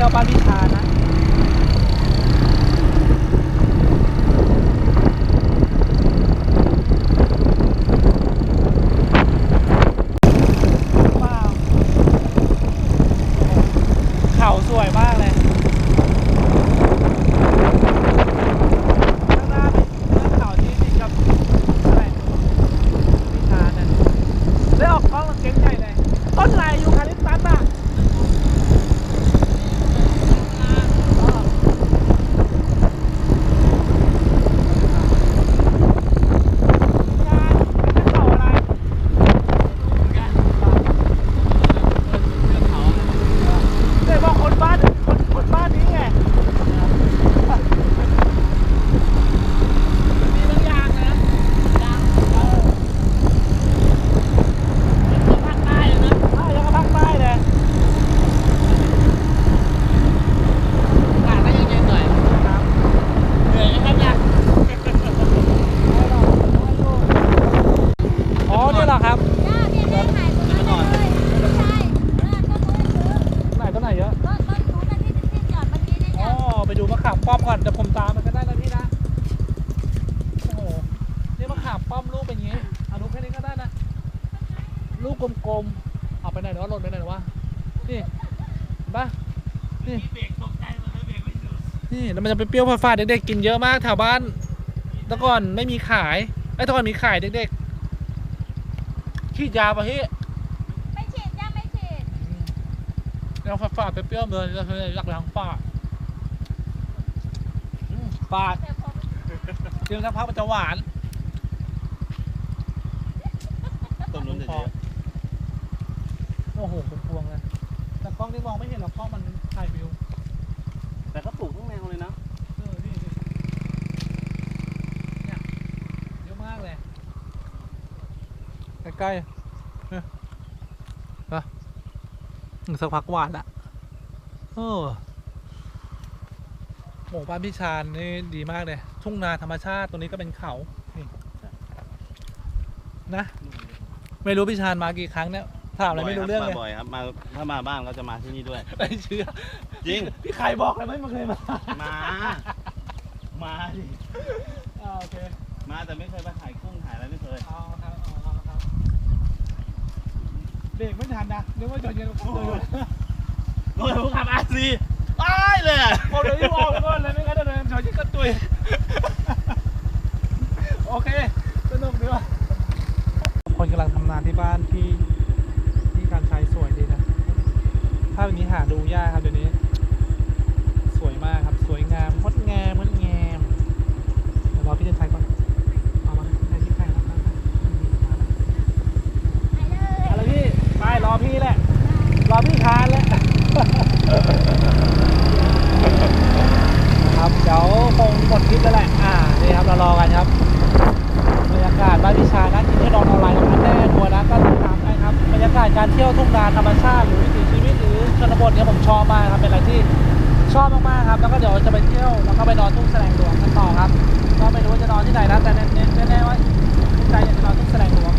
ที่ยวบ้านพี่ชายะ ว้าวเขาสวยมากเลย ข้างหน้าเป็นเทือกเขาที่ติดกับอะไรพิธาเนี่ยได้ออกกล้องเก่งใหญ่เลย ต้นอะไรยูคาลิปตัสอะอ๋อพิธาเป็นเขาอะไร เดี๋ยวบอกคนบ้านคนคนบ้านนี้ไงมีบางอย่างนะยางเออภาคใต้เลยนะใช่แล้วก็ภาคใต้เลย อากาศก็เย็นๆหน่อย ครับ เหนื่อยนะครับเนี่ย อ๋อนี่เหรอครับ จ้าเนี่ยแม่ขายตรงนั้นเลยไม่ใช่เออต้นนู้นซื้อ ไหนต้นไหนเยอะ ต้นต้นนู้นนะที่ที่จอดเมื่อกี้เนี่ย อ๋อ จ้ะ ไปดูมะขามป้อมก่อนเดี๋ยวผมตามมันก็ได้นะพี่นะ โอ้โห นี่มะขาม ป้อมลูกเป็นอย่างงี้เอาลูกแค่นี้ก็ได้นะ ลูกกลมๆเอาไปไหนเดี๋ยวหล่นไปไหนเดี๋ยววะนี่เห็นปะนี่เบรกตกใจหมดเลยเบรกไม่อยู่นี่แล้วมันจะเป็นเปรี้ยวฝาดๆเด็กๆกินเยอะมากแถวบ้านแต่ก่อนไม่มีขายไอ้ยแต่ก่อนมีขายเด็กๆขีดยาปะพี่ไม่ฉีดจ้าไม่ฉีดแล้วฝาดๆเปรี้ยวๆเลยแล้วหลักหลังฝาดอืมฝาดแต่ผมเดี๋ยวสักพักมันจะหวาน ต้นนู้นจะเยอะ โอ้โหเป็นพวงเลยแต่กล้องนี่มองไม่เห็นหรอกกล้องมันถ่ายวิวแต่ก็ปลูกทั้งแนวเลยนะเออนี่นี่เนี่ยเยอะมากเลยใกล้ๆเนี่ยไปอีกสักพักหวานละเออหมู่บ้านพี่ชาญนี่ดีมากเลย ทุ่งนาธรรมชาติตรงนี้ก็เป็นเขานี่นะ ไม่รู้พี่ชาญมากี่ครั้งเนี่ยถามอะไรไม่รู้เรื่องเลยบ่อยครับมาถ้ามาบ้านก็จะมาที่นี่ด้วย ไม่เชื่อจริง พี่ไข่บอกเลยไม่มาเคยมา มา มาดิอ่าโอเค มาแต่ไม่เคยมาถ่ายกุ้งถ่ายอะไรไม่เคยเอาครับเอาครับเบรกไม่ทันนะนึกว่าจอดเย็นผมเลยโดยผู้ขับอาซีตายเลยอะผมเลยรีบออกก่อนเลยไม่งั้นเดินจอดเย็นก็ตุยโอเค สนุกดีว่ะ คนกำลังทำงานที่บ้านที่ที่การใช้สวยดีนะภาพนี้หาดูยากครับเดี๋ยวนี้ สวยมากครับสวยงามงดงามงดงามเดี๋ยวรอพี่เจนชัยก่ายการเที่ยวทุ่งนาธรรมชาติหรือวิถีชีวิตหรือชนบทเนี่ยผมชอบมากครับเป็นอะไรที่ชอบมากๆครับ แล้วก็เดี๋ยวจะไปเที่ยวแล้วก็ไปนอนทุ่งแสลงหลวงกันต่อครับ ก็ไม่รู้ว่าจะนอนที่ไหนนะแต่แน่ๆว่าใจอยากจะนอนทุ่งแสลงหลวง